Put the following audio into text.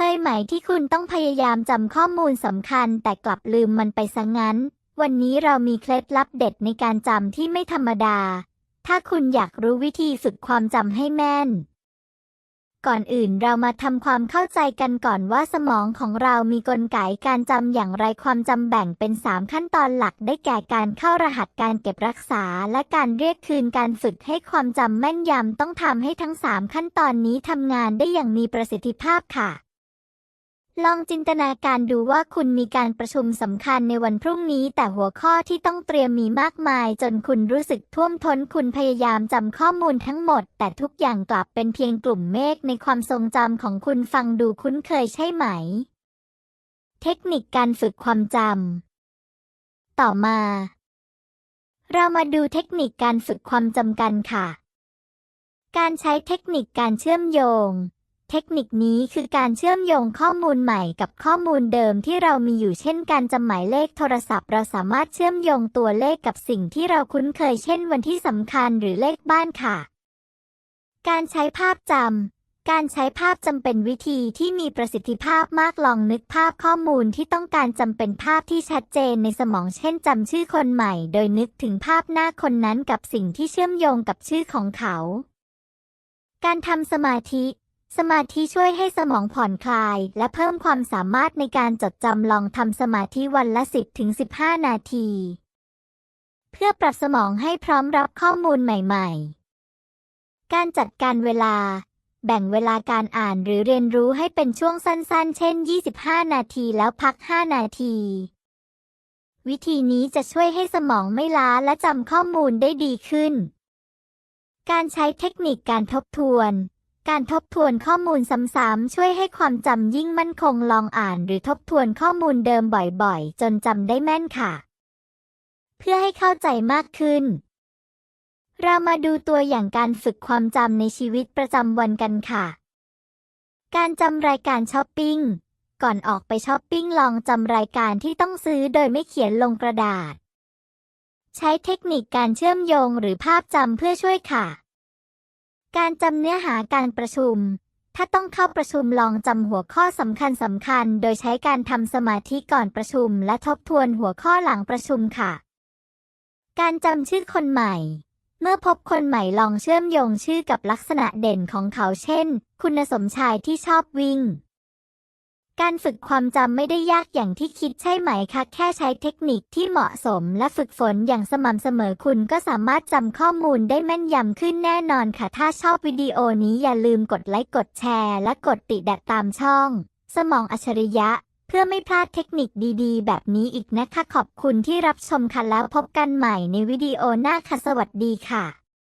เคยไหมที่คุณต้องพยายามจำข้อมูลสำคัญแต่กลับลืมมันไปซะงั้น วันนี้เรามีเคล็ดลับเด็ดในการจำที่ไม่ธรรมดา ถ้าคุณอยากรู้วิธีฝึกความจำให้แม่น ก่อนอื่นเรามาทำความเข้าใจกันก่อนว่าสมองของเรามีกลไกการจำอย่างไรความจำแบ่งเป็น 3 ขั้นตอนหลักได้แก่การเข้ารหัสการเก็บรักษา และการเรียกคืนการฝึกให้ความจำแม่นยำต้องทำให้ทั้ง 3 ขั้นตอนนี้ทำงานได้อย่างมีประสิทธิภาพค่ะ ลองจินตนาการดูว่าคุณมีการประชุมสำคัญในวันพรุ่งนี้ แต่หัวข้อที่ต้องเตรียมมีมากมาย จนคุณรู้สึกท่วมท้นคุณพยายามจำข้อมูลทั้งหมด แต่ทุกอย่างกลับเป็นเพียงกลุ่มเมฆในความทรงจำของคุณฟังดูคุ้นเคยใช่ไหม เทคนิคการฝึกความจำต่อมา เรามาดูเทคนิคการฝึกความจำกันค่ะ การใช้เทคนิคการเชื่อมโยง เทคนิคนี้คือการเชื่อมโยงข้อมูลใหม่กับข้อมูลเดิมที่เรามีอยู่เช่นการจำหมายเลขโทรศัพท์ เราสามารถเชื่อมโยงตัวเลขกับสิ่งที่เราคุ้นเคยเช่นวันที่สำคัญหรือเลขบ้านค่ะ การใช้ภาพจำการใช้ภาพจำเป็นวิธีที่มีประสิทธิภาพมากลองนึกภาพข้อมูลที่ต้องการจำเป็นภาพที่ชัดเจนในสมองเช่นจำชื่อคนใหม่ โดยนึกถึงภาพหน้าคนนั้นกับสิ่งที่เชื่อมโยงกับชื่อของเขา การทำสมาธิ สมาธิช่วยให้สมองผ่อนคลาย และเพิ่มความสามารถในการจดจำลองทำสมาธิวันละ 10ถึง15 นาที เพื่อปรับสมองให้พร้อมรับข้อมูลใหม่ๆ การจัดการเวลา แบ่งเวลาการอ่านหรือเรียนรู้ให้เป็นช่วงสั้นๆ เช่น 25 นาทีแล้วพัก 5 นาที วิธีนี้จะช่วยให้สมองไม่ล้าและจำข้อมูลได้ดีขึ้น การใช้เทคนิคการทบทวน การทบทวนข้อมูลซ้ำๆช่วยให้ความจำยิ่งมั่นคงลองอ่านหรือทบทวนข้อมูลเดิมบ่อยๆ จนจำได้แม่นค่ะ เพื่อให้เข้าใจมากขึ้น เรามาดูตัวอย่างการฝึกความจำในชีวิตประจำวันกันค่ะ การจำรายการช้อปปิ้ง ก่อนออกไปช้อปปิ้งลองจำรายการที่ต้องซื้อโดยไม่เขียนลงกระดาษ ใช้เทคนิคการเชื่อมโยงหรือภาพจำเพื่อช่วยค่ะ การจำเนื้อหาการประชุม ถ้าต้องเข้าประชุมลองจำหัวข้อสำคัญสำคัญ โดยใช้การทำสมาธิก่อนประชุม และทบทวนหัวข้อหลังประชุมค่ะ การจำชื่อคนใหม่ เมื่อพบคนใหม่ลองเชื่อมโยงชื่อกับลักษณะเด่นของเขาเช่น คุณสมชายที่ชอบวิ่ง การฝึกความจำไม่ได้ยากอย่างที่คิดใช่ไหมคะแค่ใช้เทคนิคที่เหมาะสมและฝึกฝนอย่างสม่ำเสมอคุณก็สามารถจำข้อมูลได้แม่นยำขึ้นแน่นอนค่ะ ถ้าชอบวิดีโอนี้อย่าลืมกดไลค์กดแชร์ และกดติดตามช่อง สมองอัจฉริยะ เพื่อไม่พลาดเทคนิคดีๆ แบบนี้อีกนะคะขอบคุณที่รับชมค่ะแล้วพบกันใหม่ในวิดีโอหน้าค่ะสวัสดีค่ะ